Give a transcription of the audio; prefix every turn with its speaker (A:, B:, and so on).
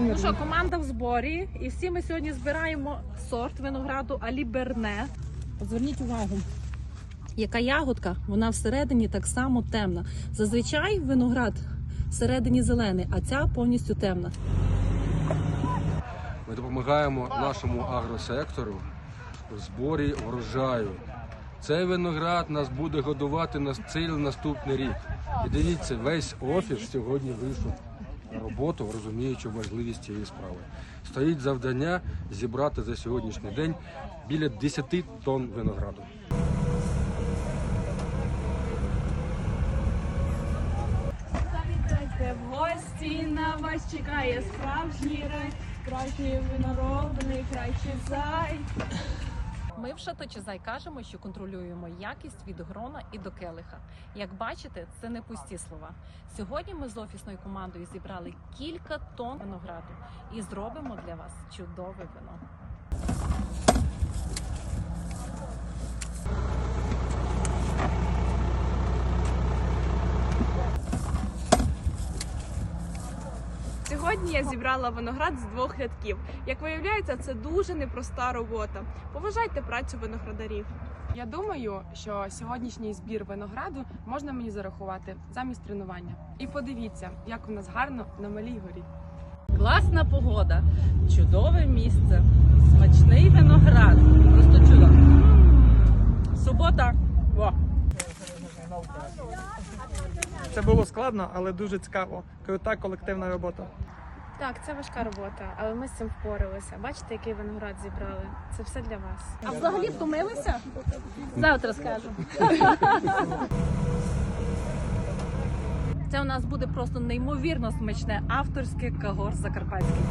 A: Ну що, команда в зборі, і всі ми сьогодні збираємо сорт винограду Аліберне. Зверніть увагу, яка ягодка, вона всередині так само темна. Зазвичай виноград всередині зелений, а ця повністю темна.
B: Ми допомагаємо нашому агросектору в зборі врожаю. Цей виноград нас буде годувати на цілий наступний рік. І дивіться, весь офіс сьогодні вийшов роботу, розуміючи важливість цієї справи. Стоїть завдання зібрати за сьогоднішній день біля 10 тонн винограду.
C: В гості, на вас чекає справжній рай, справжній виноробний, кращий зай.
A: Ми в Шаточезай кажемо, що контролюємо якість від грона і до келиха. Як бачите, це не пусті слова. Сьогодні ми з офісною командою зібрали кілька тонн винограду і зробимо для вас чудове вино.
C: Сьогодні я зібрала виноград з двох рядків. Як виявляється, це дуже непроста робота. Поважайте працю виноградарів.
D: Я думаю, що сьогоднішній збір винограду можна мені зарахувати замість тренування. І подивіться, як у нас гарно на малій горі.
A: Класна погода, чудове місце, смачний виноград. Просто чудо. Субота. О.
E: Це було складно, але дуже цікаво. Крута колективна робота.
C: Так, це важка робота, але ми з цим впоралися. Бачите, який виноград зібрали? Це все для вас.
A: А взагалі втомилися? Завтра скажу. Це у нас буде просто неймовірно смачне авторське кагор закарпатський.